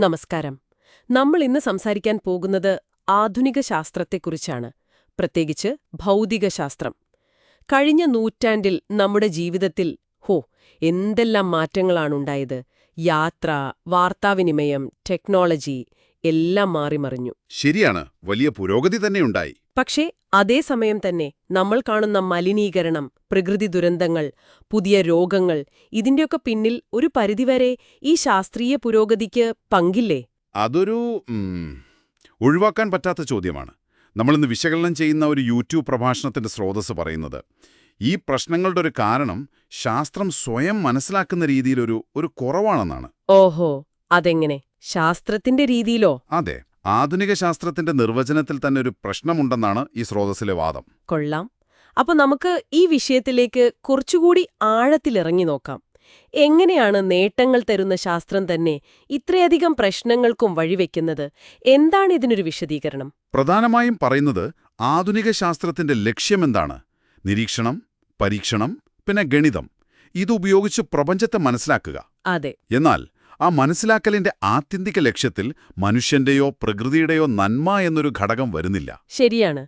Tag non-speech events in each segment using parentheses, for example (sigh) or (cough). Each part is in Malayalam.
നമസ്കാരം. നമ്മൾ ഇന്ന് സംസാരിക്കാൻ പോകുന്നത് ആധുനിക ശാസ്ത്രത്തെക്കുറിച്ചാണ് പ്രത്യേകിച്ച് ഭൗതിക ശാസ്ത്രം. കഴിഞ്ഞ നൂറ്റാണ്ടിൽ നമ്മുടെ ജീവിതത്തിൽ ഹോ എന്തെല്ലാം മാറ്റങ്ങളാണുണ്ടായത്? യാത്ര വാർത്താവിനിമയം ടെക്നോളജി എല്ലാം മാറിമറിഞ്ഞു ശരിയാണ്. വലിയ പുരോഗതി തന്നെയുണ്ടായി പക്ഷേ അതേസമയം തന്നെ നമ്മൾ കാണുന്ന മലിനീകരണം പ്രകൃതി ദുരന്തങ്ങൾ പുതിയ രോഗങ്ങൾ ഇതിന്റെയൊക്കെ പിന്നിൽ ഒരു പരിധിവരെ ഈ ശാസ്ത്രീയ പുരോഗതിക്ക് പങ്കില്ലേ? അതൊരു ഒഴിവാക്കാൻ പറ്റാത്ത ചോദ്യമാണ്. നമ്മളിന്ന് വിശകലനം ചെയ്യുന്ന ഒരു യൂട്യൂബ് പ്രഭാഷണത്തിന്റെ സ്രോതസ് പറയുന്നത് ഈ പ്രശ്നങ്ങളുടെ ഒരു കാരണം ശാസ്ത്രം സ്വയം മനസ്സിലാക്കുന്ന രീതിയിലൊരു ഒരു കുറവാണെന്നാണ്. ഓഹോ. അതെങ്ങനെ? ശാസ്ത്രത്തിന്റെ രീതിയിലോ? അതെ. ആധുനിക ശാസ്ത്രത്തിന്റെ നിർവചനത്തിൽ തന്നെ ഒരു പ്രശ്നമുണ്ടെന്നാണ് ഈ സ്രോതസ്സിലെ വാദം. കൊള്ളാം. അപ്പൊ നമുക്ക് ഈ വിഷയത്തിലേക്ക് കുറച്ചുകൂടി ആഴത്തിലിറങ്ങി നോക്കാം. എങ്ങനെയാണ് നേട്ടങ്ങൾ തരുന്ന ശാസ്ത്രം തന്നെ ഇത്രയധികം പ്രശ്നങ്ങൾക്കും വഴിവെക്കുന്നത്? എന്താണ് ഇതിനൊരു വിശദീകരണം? പ്രധാനമായും പറയുന്നത് ആധുനിക ശാസ്ത്രത്തിന്റെ ലക്ഷ്യമെന്താണ് നിരീക്ഷണം പരീക്ഷണം പിന്നെ ഗണിതം. ഇതുപയോഗിച്ച് പ്രപഞ്ചത്തെ മനസ്സിലാക്കുക. അതെ. എന്നാൽ ആ മനസ്സിലാക്കലിന്റെ ആത്യന്തിക ലക്ഷ്യത്തിൽ മനുഷ്യന്റെയോ പ്രകൃതിയുടെയോ നന്മ എന്നൊരു ഘടകം വരുന്നില്ല. ശരിയാണ്.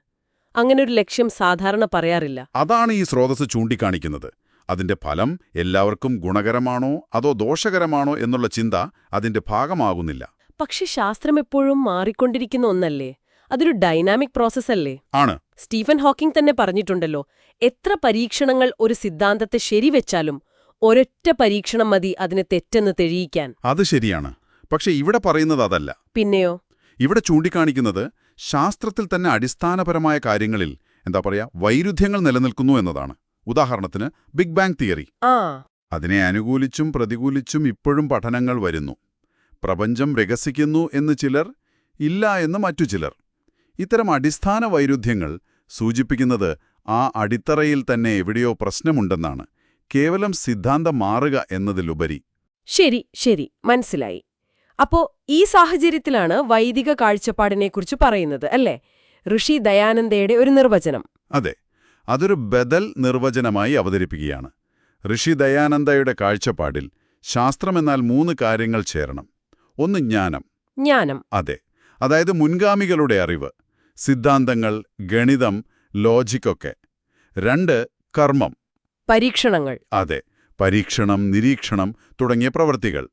അങ്ങനൊരു ലക്ഷ്യം സാധാരണ പറയാറില്ല. അതാണ് ഈ സ്രോതസ് ചൂണ്ടിക്കാണിക്കുന്നത്. അതിന്റെ ഫലം എല്ലാവർക്കും ഗുണകരമാണോ അതോ ദോഷകരമാണോ എന്നുള്ള ചിന്ത അതിന്റെ ഭാഗമാകുന്നില്ല. പക്ഷെ ശാസ്ത്രം എപ്പോഴും മാറിക്കൊണ്ടിരിക്കുന്ന ഒന്നല്ലേ? അതൊരു ഡൈനാമിക് പ്രോസസ് അല്ലേ ആണ്. സ്റ്റീഫൻ ഹോക്കിംഗ് തന്നെ പറഞ്ഞിട്ടുണ്ടല്ലോ എത്ര പരീക്ഷണങ്ങൾ ഒരു സിദ്ധാന്തത്തെ ശരിവെച്ചാലും ഒരൊറ്റ പരീക്ഷണം മതി അതിനെ തെറ്റെന്ന് തെളിയിക്കാൻ. അത് ശരിയാണ്. പക്ഷെ ഇവിടെ പറയുന്നത് അതല്ല. പിന്നെയോ? ഇവിടെ ചൂണ്ടിക്കാണിക്കുന്നത് ശാസ്ത്രത്തിൽ തന്നെ അടിസ്ഥാനപരമായ കാര്യങ്ങളിൽ എന്താ പറയാ വൈരുദ്ധ്യങ്ങൾ നിലനിൽക്കുന്നു എന്നതാണ്. ഉദാഹരണത്തിന് ബിഗ് ബാങ് തിയറി. ആ. അതിനെ അനുകൂലിച്ചും പ്രതികൂലിച്ചും ഇപ്പോഴും പഠനങ്ങൾ വരുന്നു. പ്രപഞ്ചം വികസിക്കുന്നു എന്ന് ചിലർ ഇല്ല എന്ന് മറ്റു ചിലർ. ഇത്തരം അടിസ്ഥാന വൈരുദ്ധ്യങ്ങൾ സൂചിപ്പിക്കുന്നത് ആ അടിത്തറയിൽ തന്നെ എവിടെയോ പ്രശ്നമുണ്ടെന്നാണ്. കേവലം സിദ്ധാന്തം മാറുക എന്നതിലുപരി. ശരി ശരി. മനസ്സിലായി. അപ്പോ ഈ സാഹചര്യത്തിലാണ് വൈദിക കാഴ്ചപ്പാടിനെക്കുറിച്ച് പറയുന്നത് അല്ലേ? ഋഷി ദയാനന്ദയുടെ ഒരു നിർവചനം. അതെ. അതൊരു ബദൽ നിർവചനമായി അവതരിപ്പിക്കുകയാണ്. ഋഷി ദയാനന്ദയുടെ കാഴ്ചപ്പാടിൽ ശാസ്ത്രമെന്നാൽ മൂന്ന് കാര്യങ്ങൾ ചേരണം. ഒന്ന് ജ്ഞാനം. ജ്ഞാനം. അതെ. അതായത് മുൻഗാമികളുടെ അറിവ് സിദ്ധാന്തങ്ങൾ ഗണിതം ലോജിക്കൊക്കെ. രണ്ട് കർമ്മം. പരീക്ഷണങ്ങൾ. അതെ. പരീക്ഷണം നിരീക്ഷണം തുടങ്ങിയ പ്രവൃത്തികൾ.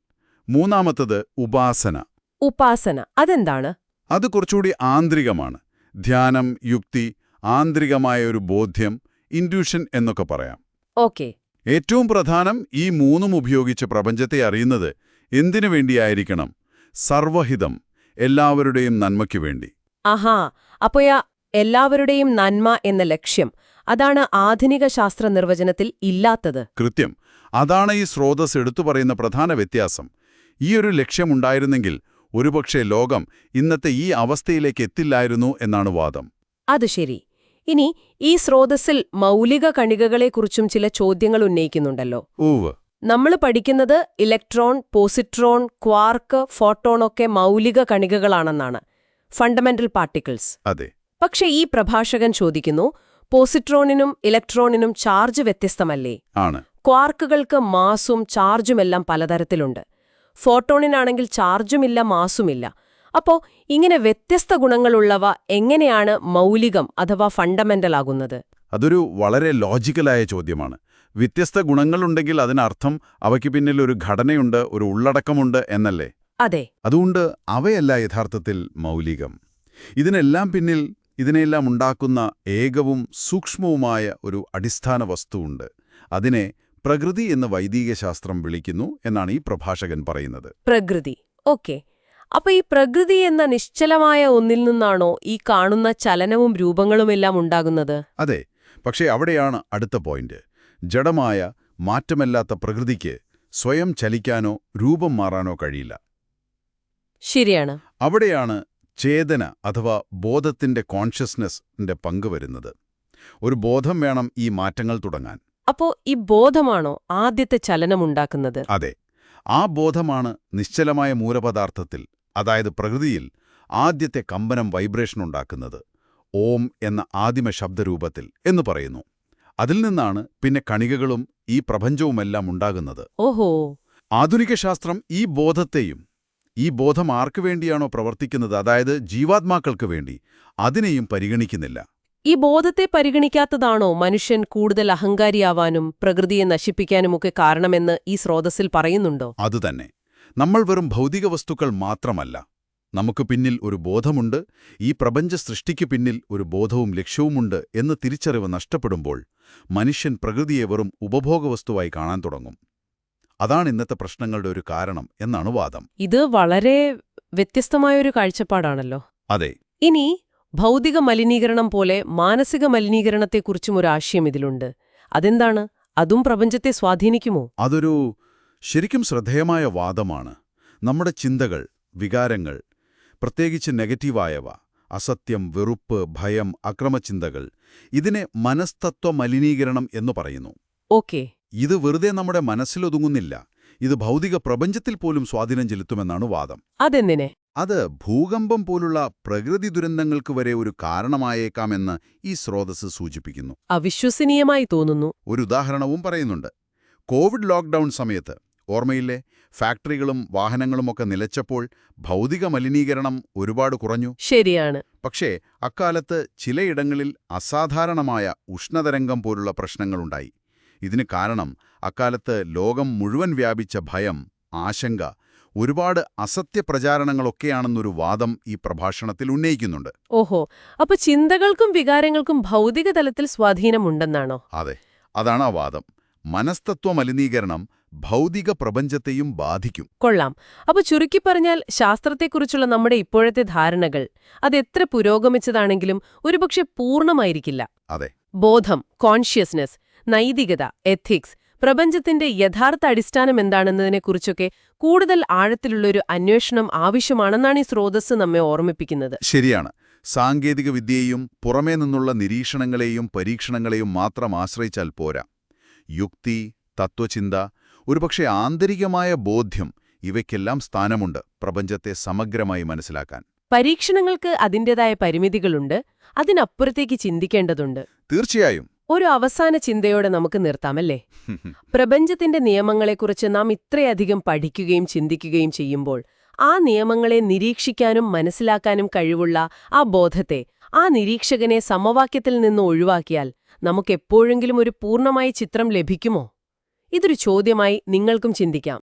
മൂന്നാമത്തത് ഉപാസന. ഉപാസന. അതെന്താണ്? അത് കുറച്ചുകൂടി ആന്തരികമാണ്. ധ്യാനം യുക്തി ആന്തരികമായ ഒരു ബോധ്യം ഇൻഡ്യൂഷൻ എന്നൊക്കെ പറയാം. ഓക്കെ. ഏറ്റവും പ്രധാനം ഈ മൂന്നും ഉപയോഗിച്ച് പ്രപഞ്ചത്തെ അറിയുന്നത് എന്തിനു വേണ്ടിയായിരിക്കണം? സർവഹിതം എല്ലാവരുടെയും നന്മയ്ക്കു വേണ്ടി. ആഹാ. അപ്പോയാ എല്ലാവരുടെയും നന്മ എന്ന ലക്ഷ്യം അതാണ് ആധുനിക ശാസ്ത്ര നിർവചനത്തിൽ ഇല്ലാത്തത്. കൃത്യം. അതാണ് ഈ സ്രോതസ് എടുത്തു പറയുന്ന പ്രധാന വ്യത്യാസം. ഈ ഒരു ലക്ഷ്യമുണ്ടായിരുന്നെങ്കിൽ ഒരുപക്ഷെ ലോകം ഇന്നത്തെ ഈ അവസ്ഥയിലേക്ക് എത്തില്ലായിരുന്നു എന്നാണ് വാദം. അത് ശരി. ഇനി ഈ സ്രോതസ്സിൽ മൗലിക കണികകളെക്കുറിച്ചും ചില ചോദ്യങ്ങൾ ഉന്നയിക്കുന്നുണ്ടല്ലോ. ഊവ് നമ്മൾ പഠിക്കുന്നത് ഇലക്ട്രോൺ പോസിട്രോൺ ക്വാർക്ക് ഫോട്ടോൺ ഒക്കെ മൗലിക കണികകളാണെന്നാണ്. Fundamental particles. അതെ. പക്ഷേ ഈ പ്രഭാഷകൻ ചോദിക്കുന്നു പോസിട്രോണിനും ഇലക്ട്രോണിനും ചാർജ് വ്യത്യസ്തമല്ലേ? ആണ്. ക്വാർക്കുകൾക്ക് മാസും ചാർജുമെല്ലാം പലതരത്തിലുണ്ട്. ഫോട്ടോണിനാണെങ്കിൽ ചാർജുമില്ല മാസുമില്ല. അപ്പോ ഇങ്ങനെ വ്യത്യസ്ത ഗുണങ്ങളുള്ളവ എങ്ങനെയാണ് മൗലികം അഥവാ ഫണ്ടമെന്റൽ ആകുന്നത് അതൊരു വളരെ ലോജിക്കലായ ചോദ്യമാണ്. വ്യത്യസ്ത ഗുണങ്ങളുണ്ടെങ്കിൽ അതിനർത്ഥം അവയ്ക്ക് പിന്നിൽ ഒരു ഘടനയുണ്ട് ഒരു ഉള്ളടക്കമുണ്ട് എന്നല്ലേ? അതെ. അതുകൊണ്ട് അവയല്ല യഥാർത്ഥത്തിൽ മൗലികം. ഇതിനെല്ലാം പിന്നിൽ ഇതിനെല്ലാം ഉണ്ടാക്കുന്ന ഏകവും സൂക്ഷ്മവുമായ ഒരു അടിസ്ഥാന വസ്തുവുണ്ട് അതിനെ പ്രകൃതി എന്ന് വൈദിക ശാസ്ത്രം വിളിക്കുന്നു എന്നാണ് ഈ പ്രഭാഷകൻ പറയുന്നത്. പ്രകൃതി. ഓക്കെ. അപ്പൊ ഈ പ്രകൃതി എന്ന നിശ്ചലമായ ഒന്നിൽ നിന്നാണോ ഈ കാണുന്ന ചലനവും രൂപങ്ങളുമെല്ലാം ഉണ്ടാകുന്നത്? അതെ. പക്ഷേ അവിടെയാണ് അടുത്ത പോയിന്റ്. ജഡമായ മാറ്റമല്ലാത്ത പ്രകൃതിക്ക് സ്വയം ചലിക്കാനോ രൂപം മാറാനോ കഴിയില്ല. ശരിയാണ്. അവിടെയാണ് ചേതന അഥവാ ബോധത്തിന്റെ കോൺഷ്യസ്നെസ്സിന്റെ പങ്ക് വരുന്നത്. ഒരു ബോധം വേണം ഈ മാറ്റങ്ങൾ തുടങ്ങാൻ. അപ്പോ ഈ ബോധമാണോ ആദ്യത്തെ ചലനമുണ്ടാക്കുന്നത് അതെ. ആ ബോധമാണ് നിശ്ചലമായ മൂലപദാർത്ഥത്തിൽ അതായത് പ്രകൃതിയിൽ ആദ്യത്തെ കമ്പനം വൈബ്രേഷൻ ഉണ്ടാക്കുന്നത്. ഓം എന്ന ആദിമ ശബ്ദരൂപത്തിൽ എന്ന് പറയുന്നു. അതിൽ നിന്നാണ് പിന്നെ കണികകളും ഈ പ്രപഞ്ചവുമെല്ലാം ഉണ്ടാകുന്നത്. ഓഹോ. ആധുനിക ശാസ്ത്രം ഈ ബോധത്തെയും ഈ ബോധം ആർക്കു വേണ്ടിയാണോ പ്രവർത്തിക്കുന്നത്? അതായത് ജീവാത്മാക്കൾക്ക് വേണ്ടി. അതിനെയും പരിഗണിക്കുന്നില്ല. ഈ ബോധത്തെ പരിഗണിക്കാത്തതാണോ മനുഷ്യൻ കൂടുതൽ അഹങ്കാരിയാവാനും പ്രകൃതിയെ നശിപ്പിക്കാനുമൊക്കെ കാരണമെന്ന് ഈ സ്രോതസ്സിൽ പറയുന്നുണ്ടോ? അതുതന്നെ നമ്മൾ വെറും ഭൗതിക വസ്തുക്കൾ മാത്രമല്ല. നമുക്ക് പിന്നിൽ ഒരു ബോധമുണ്ട് ഈ പ്രപഞ്ച സൃഷ്ടിക്ക് പിന്നിൽ ഒരു ബോധവും ലക്ഷ്യവുമുണ്ട് എന്ന് തിരിച്ചറിവ് നഷ്ടപ്പെടുമ്പോൾ മനുഷ്യൻ പ്രകൃതിയെ വെറും ഉപഭോഗവസ്തുവായി കാണാൻ തുടങ്ങും. അതാണ് ഇന്നത്തെ പ്രശ്നങ്ങളുടെ ഒരു കാരണം എന്നാണ് വാദം. ഇത് വളരെ വ്യത്യസ്തമായൊരു കാഴ്ചപ്പാടാണല്ലോ. അതെ. ഇനി ഭൗതിക മലിനീകരണം പോലെ മാനസിക മലിനീകരണത്തെക്കുറിച്ചും ഒരു ആശയം ഇതിലുണ്ട്. അതെന്താണ്? അതും പ്രപഞ്ചത്തെ സ്വാധീനിക്കുമോ? അതൊരു ശരിക്കും ശ്രദ്ധേയമായ വാദമാണ്. നമ്മുടെ ചിന്തകൾ വികാരങ്ങൾ പ്രത്യേകിച്ച് നെഗറ്റീവായവ അസത്യം വെറുപ്പ് ഭയം അക്രമചിന്തകൾ ഇതിനെ മനസ്തത്വ മലിനീകരണം എന്നു പറയുന്നു. ഓക്കെ. ഇത് വെറുതെ നമ്മുടെ മനസ്സിലൊതുങ്ങുന്നില്ല. ഇത് ഭൗതിക പ്രപഞ്ചത്തിൽ പോലും സ്വാധീനം ചെലുത്തുമെന്നാണ് വാദം. അതെന്തിനെ? അത് ഭൂകമ്പം പോലുള്ള പ്രകൃതി ദുരന്തങ്ങൾക്ക് വരെ ഒരു കാരണമായേക്കാമെന്ന് ഈ സ്രോതസ് സൂചിപ്പിക്കുന്നു. അവിശ്വസനീയമായി തോന്നുന്നു. ഒരു ഉദാഹരണവും പറയുന്നുണ്ട്. കോവിഡ് ലോക്ക്ഡൗൺ സമയത്ത് ഓർമ്മയില്ലേ? ഫാക്ടറികളും വാഹനങ്ങളുമൊക്കെ നിലച്ചപ്പോൾ ഭൗതിക മലിനീകരണം ഒരുപാട് കുറഞ്ഞു. ശരിയാണ്. പക്ഷേ അക്കാലത്ത് ചിലയിടങ്ങളിൽ അസാധാരണമായ ഉഷ്ണതരംഗം പോലുള്ള പ്രശ്നങ്ങളുണ്ടായി. ഇതിന് കാരണം അക്കാലത്ത് ലോകം മുഴുവൻ വ്യാപിച്ച ഭയം ആശങ്ക ഒരുപാട് അസത്യപ്രചാരണങ്ങളൊക്കെയാണെന്നൊരു വാദം ഈ പ്രഭാഷണത്തിൽ ഉന്നയിക്കുന്നുണ്ട്. ഓഹോ അപ്പൊ ചിന്തകൾക്കും വികാരങ്ങൾക്കും ഭൗതിക തലത്തിൽ സ്വാധീനമുണ്ടെന്നാണോ? അതെ അതാണ് ആ വാദം. മനസ്തത്വ മലിനീകരണം ഭൗതിക പ്രപഞ്ചത്തെയും ബാധിക്കും. കൊള്ളാം. അപ്പൊ ചുരുക്കി പറഞ്ഞാൽ ശാസ്ത്രത്തെക്കുറിച്ചുള്ള നമ്മുടെ ഇപ്പോഴത്തെ ധാരണകൾ അതെത്ര പുരോഗമിച്ചതാണെങ്കിലും ഒരുപക്ഷെ പൂർണമായിരിക്കില്ല. അതെ. ബോധം കോൺഷ്യസ്നസ് നൈതികത എത്തിക്സ് പ്രപഞ്ചത്തിന്റെ യഥാർത്ഥ അടിസ്ഥാനം എന്താണെന്നതിനെക്കുറിച്ചൊക്കെ കൂടുതൽ ആഴത്തിലുള്ളൊരു അന്വേഷണം ആവശ്യമാണെന്നാണ് ഈ സ്രോതസ് നമ്മെ ഓർമ്മിപ്പിക്കുന്നത്. ശരിയാണ്. സാങ്കേതിക വിദ്യയെയും പുറമേ നിന്നുള്ള നിരീക്ഷണങ്ങളെയും പരീക്ഷണങ്ങളെയും മാത്രം ആശ്രയിച്ചാൽ പോരാ. യുക്തി തത്വചിന്ത ഒരുപക്ഷെ ആന്തരികമായ ബോധ്യം ഇവയ്ക്കെല്ലാം സ്ഥാനമുണ്ട് പ്രപഞ്ചത്തെ സമഗ്രമായി മനസ്സിലാക്കാൻ. പരീക്ഷണങ്ങൾക്ക് അതിന്റെതായ പരിമിതികളുണ്ട്. അതിനപ്പുറത്തേക്ക് ചിന്തിക്കേണ്ടതുണ്ട്. തീർച്ചയായും. ഒരു അവസാന ചിന്തയോടെ നമുക്ക് നിർത്താമല്ലേ? (laughs) പ്രപഞ്ചത്തിന്റെ നിയമങ്ങളെക്കുറിച്ച് നാം ഇത്രയധികം പഠിക്കുകയും ചിന്തിക്കുകയും ചെയ്യുമ്പോൾ ആ നിയമങ്ങളെ നിരീക്ഷിക്കാനും മനസ്സിലാക്കാനും കഴിവുള്ള ആ ബോധത്തെ ആ നിരീക്ഷകനെ സമവാക്യത്തിൽ നിന്ന് ഒഴിവാക്കിയാൽ നമുക്കെപ്പോഴെങ്കിലും ഒരു പൂർണമായ ചിത്രം ലഭിക്കുമോ? ഇതൊരു ചോദ്യമായി നിങ്ങൾക്കും ചിന്തിക്കാം.